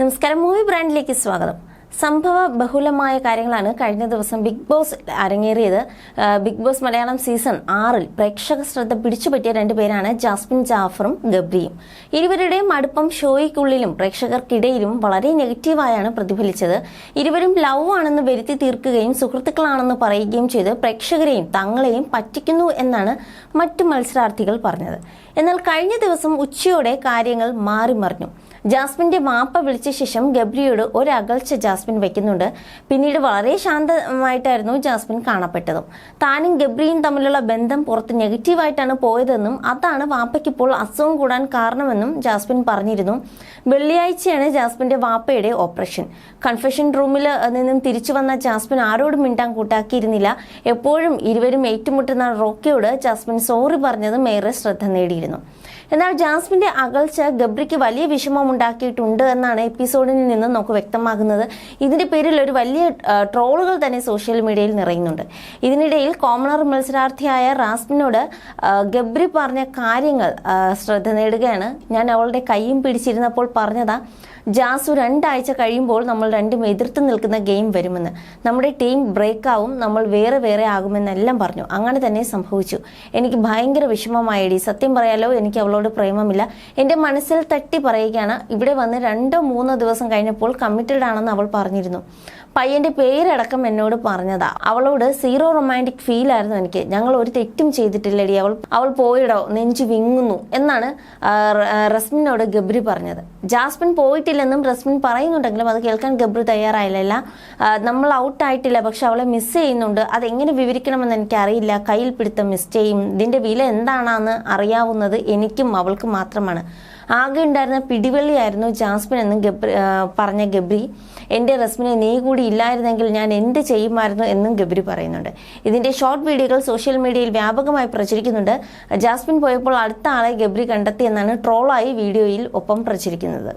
നമസ്കാരം. മൂവി ബ്രാൻഡിലേക്ക് സ്വാഗതം. സംഭവ ബഹുലമായ കാര്യങ്ങളാണ് കഴിഞ്ഞ ദിവസം ബിഗ് ബോസ് അരങ്ങേറിയത്. ബിഗ് ബോസ് മലയാളം സീസൺ ആറിൽ പ്രേക്ഷക ശ്രദ്ധ പിടിച്ചുപറ്റിയ രണ്ടുപേരാണ് ജാസ്മിൻ ജാഫറും ഗബ്രിയും. ഇരുവരുടെയും അടുപ്പം ഷോയ്ക്കുള്ളിലും പ്രേക്ഷകർക്കിടയിലും വളരെ നെഗറ്റീവായാണ് പ്രതിഫലിച്ചത്. ഇരുവരും ലവ് ആണെന്ന് വരുത്തി തീർക്കുകയും സുഹൃത്തുക്കളാണെന്ന് പറയുകയും ചെയ്ത് പ്രേക്ഷകരെയും തങ്ങളെയും പറ്റിക്കുന്നു എന്നാണ് മറ്റു മത്സരാർത്ഥികൾ പറഞ്ഞത്. എന്നാൽ കഴിഞ്ഞ ദിവസം ഉച്ചയോടെ കാര്യങ്ങൾ മാറി മറിഞ്ഞു ജാസ്മിന്റെ മാപ്പ വിളിച്ച ശേഷം ഗബ്രിയോട് ഒരകൽച്ച ജാസ്മിൻ വെക്കുന്നുണ്ട്. പിന്നീട് വളരെ ശാന്തമായിട്ടായിരുന്നു ജാസ്മിൻ കാണപ്പെട്ടതും. താനും ഗബ്രിയും തമ്മിലുള്ള ബന്ധം പുറത്ത് നെഗറ്റീവായിട്ടാണ് പോയതെന്നും അതാണ് വാപ്പയ്ക്കിപ്പോൾ അസുഖം കൂടാൻ കാരണമെന്നും ജാസ്മിൻ പറഞ്ഞിരുന്നു. വെള്ളിയാഴ്ചയാണ് ജാസ്മിന്റെ വാപ്പയുടെ ഓപ്പറേഷൻ. കൺഫെഷൻ റൂമിൽ നിന്നും തിരിച്ചു വന്ന ജാസ്മിൻ ആരോടും മിണ്ടാൻ കൂട്ടാക്കിയിരുന്നില്ല. എപ്പോഴും ഇരുവരും ഏറ്റുമുട്ടുന്ന റോക്കിയോട് ജാസ്മിൻ സോറി പറഞ്ഞതും ഏറെ ശ്രദ്ധ നേടിയിരുന്നു. എന്നാൽ ജാസ്മിന്റെ അകൽച്ച ഗബ്രിക്ക് വലിയ വിഷമം ഉണ്ടാക്കിയിട്ടുണ്ട് എന്നാണ് എപ്പിസോഡിൽ നിന്ന് നമുക്ക് വ്യക്തമാകുന്നത്. ഇതിന്റെ പേരിൽ ഒരു വലിയ ട്രോളുകൾ തന്നെ സോഷ്യൽ മീഡിയയിൽ നിറയുന്നുണ്ട്. ഇതിനിടയിൽ കോമണർ മത്സരാർത്ഥിയായ റാസ്മിനോട് ഗബ്രി പറഞ്ഞ കാര്യങ്ങൾ ശ്രദ്ധ നേടുകയാണ്. ഞാൻ അവളുടെ കൈയും പിടിച്ചിരുന്നപ്പോൾ പറഞ്ഞതാ ജാസു രണ്ടാഴ്ച കഴിയുമ്പോൾ നമ്മൾ രണ്ടും എതിർത്ത് നിൽക്കുന്ന ഗെയിം വരുമെന്ന്. നമ്മുടെ ടീം ബ്രേക്ക് ആവും നമ്മൾ വേറെ വേറെ ആകുമെന്നെല്ലാം പറഞ്ഞു. അങ്ങനെ തന്നെ സംഭവിച്ചു. എനിക്ക് ഭയങ്കര വിഷമമായിടി. സത്യം പറയാലോ എനിക്ക് അവളോട് പ്രേമമില്ല. എന്റെ മനസ്സിൽ തട്ടി പറയുകയാണ് ഇവിടെ വന്ന് രണ്ടോ മൂന്നോ ദിവസം കഴിഞ്ഞപ്പോൾ കമ്മിറ്റഡ് ആണെന്ന് അവൾ പറഞ്ഞിരുന്നു. പയ്യന്റെ പേരടക്കം എന്നോട് പറഞ്ഞതാ. അവളോട് സീറോ റൊമാന്റിക് ഫീൽ ആയിരുന്നു എനിക്ക്. ഞങ്ങൾ ഒരു തെറ്റും ചെയ്തിട്ടില്ലടി. അവൾ അവൾ പോയിടോ നെഞ്ചു വിങ്ങുന്നു എന്നാണ് റസ്മിനോട് ഗബ്രി പറഞ്ഞത്. ജാസ്മിൻ പോയിട്ടില്ലെന്നും റസ്മിൻ പറയുന്നുണ്ടെങ്കിലും അത് കേൾക്കാൻ ഗബ്രി തയ്യാറായില്ല. നമ്മൾ ഔട്ട് ആയിട്ടില്ല പക്ഷെ അവളെ മിസ് ചെയ്യുന്നുണ്ട്. അതെങ്ങനെ വിവരിക്കണമെന്ന് എനിക്കറിയില്ല. കയ്യിൽ പിടുത്ത മിസ് ചെയ്യും. ഇതിന്റെ വില എന്താണെന്ന് അറിയാവുന്നത് എനിക്കും അവൾക്കും മാത്രമാണ്. ആകെ ഉണ്ടായിരുന്ന പിടിവള്ളിയായിരുന്നു ജാസ്മിൻ എന്ന് ഗബ്രി പറഞ്ഞ ഗബ്രി. എന്റെ റസ്മിനെ നീ കൂടി ഇല്ലായിരുന്നെങ്കിൽ ഞാൻ എന്ത് ചെയ്യുമായിരുന്നു എന്നും ഗബ്രി പറയുന്നുണ്ട്. ഇതിന്റെ ഷോർട്ട് വീഡിയോകൾ സോഷ്യൽ മീഡിയയിൽ വ്യാപകമായി പ്രചരിക്കുന്നുണ്ട്. ജാസ്മിൻ പോയപ്പോൾ അടുത്ത ആളെ ഗബ്രി കണ്ടെത്തിയെന്നാണ് ട്രോളായി വീഡിയോയിൽ ഒപ്പം പ്രചരിക്കുന്നത്.